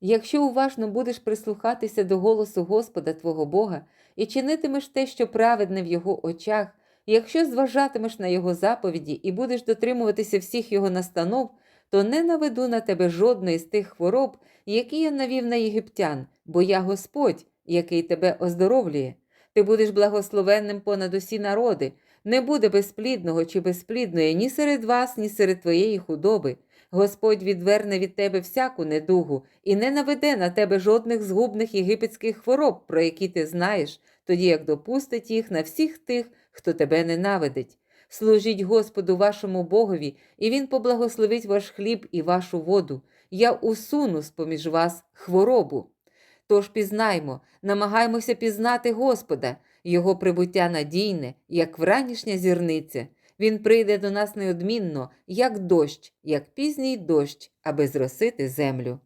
Якщо уважно будеш прислухатися до голосу Господа твого Бога і чинитимеш те, що праведне в Його очах, якщо зважатимеш на Його заповіді і будеш дотримуватися всіх Його настанов, то не наведу на тебе жодної з тих хвороб, які я навів на єгиптян, бо я Господь, який тебе оздоровлює. Ти будеш благословенним понад усі народи, не буде безплідного чи безплідної ні серед вас, ні серед твоєї худоби. Господь відверне від тебе всяку недугу і не наведе на тебе жодних згубних єгипетських хвороб, про які ти знаєш, тоді як допустить їх на всіх тих, хто тебе ненавидить. Служіть Господу вашому Богові, і Він поблагословить ваш хліб і вашу воду. Я усуну з поміж вас хворобу. Тож пізнаймо, намагаймося пізнати Господа, Його прибуття надійне, як вранішня зірниця. Він прийде до нас неодмінно, як дощ, як пізній дощ, аби зросити землю.